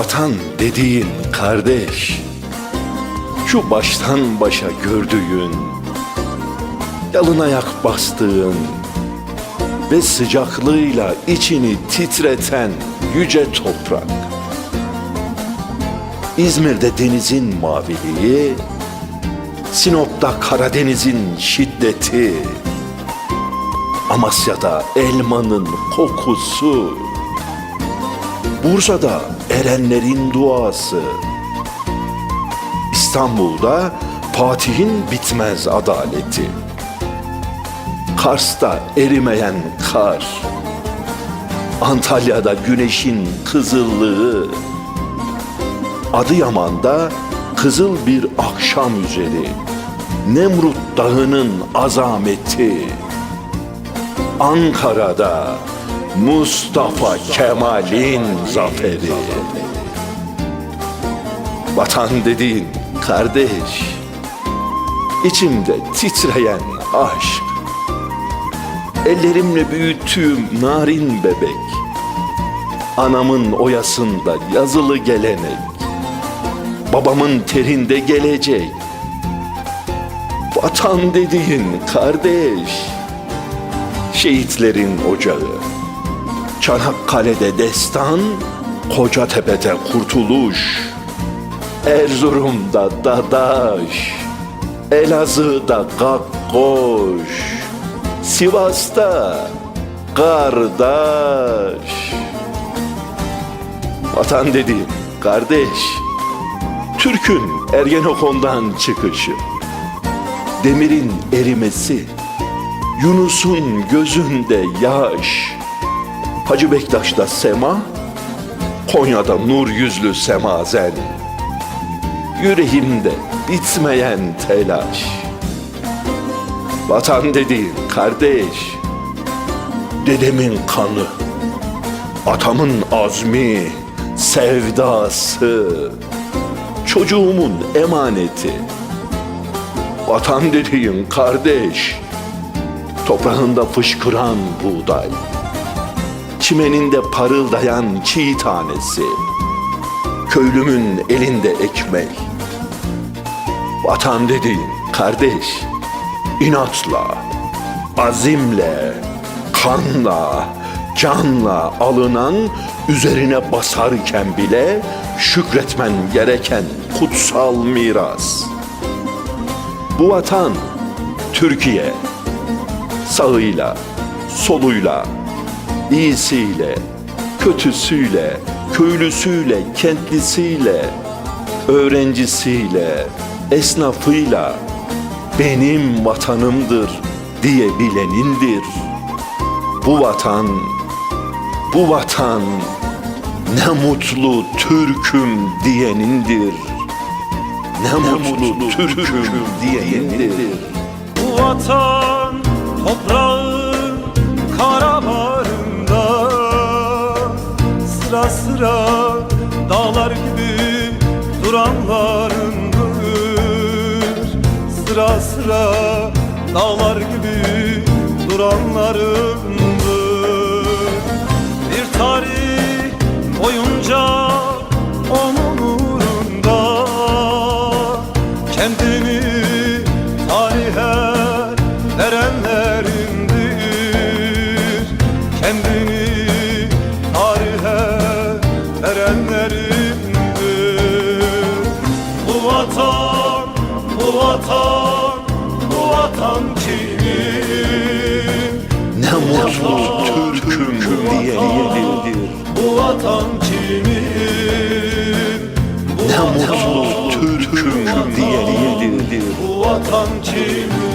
Vatan dediğin kardeş, şu baştan başa gördüğün, yalın ayak bastığın ve sıcaklığıyla içini titreten yüce toprak. İzmir'de denizin maviliği, Sinop'ta Karadeniz'in şiddeti, Amasya'da elmanın kokusu, Bursa'da erenlerin duası, İstanbul'da Fatih'in bitmez adaleti, Kars'ta erimeyen kar, Antalya'da güneşin kızıllığı, Adıyaman'da kızıl bir akşam üzeri, Nemrut Dağı'nın azameti, Ankara'da Mustafa Kemal'in zaferi. Vatan dediğin kardeş, içimde titreyen aşk, ellerimle büyüttüğüm narin bebek, anamın oyasında yazılı gelenek, babamın terinde gelecek. Vatan dediğin kardeş, şehitlerin ocağı. Çanakkale'de destan, Kocatepe'de kurtuluş. Erzurum'da dadaş, Elazığ'da gakkoş, Sivas'ta kardeş. Vatan dediğim kardeş, Türk'ün Ergenekon'dan çıkışı, demirin erimesi, Yunus'un gözünde yaş, Hacı Bektaş'ta sema, Konya'da nur yüzlü semazen, yüreğimde bitmeyen telaş. Vatan dediğin kardeş, dedemin kanı, atamın azmi, sevdası, çocuğumun emaneti. Vatan dediğin kardeş, toprağında fışkıran buğday, çimeninde parıldayan çiğ tanesi, köylümün elinde ekmek. Vatan dediğin kardeş, inatla, azimle, kanla, canla alınan üzerine basarken bile şükretmen gereken kutsal miras. Bu vatan Türkiye sağıyla, soluyla, iyisiyle, kötüsüyle, köylüsüyle, kentlisiyle, öğrencisiyle, esnafıyla benim vatanımdır diyebilenindir. Bu vatan, bu vatan ne mutlu Türk'üm diyenindir. Ne, mutlu, Türk'üm diyenindir. Bu vatan toprağın kara bağrında Sıra sıra dağlar gibi duranlarındır Sıra sıra dağlar gibi duranlarındır vatan, bu vatan kimin? Ne mutlu Türk'üm diyenindir. Bu vatan kimin? Bu Ne mutlu Türk'üm diyenindir. Bu vatan kimin?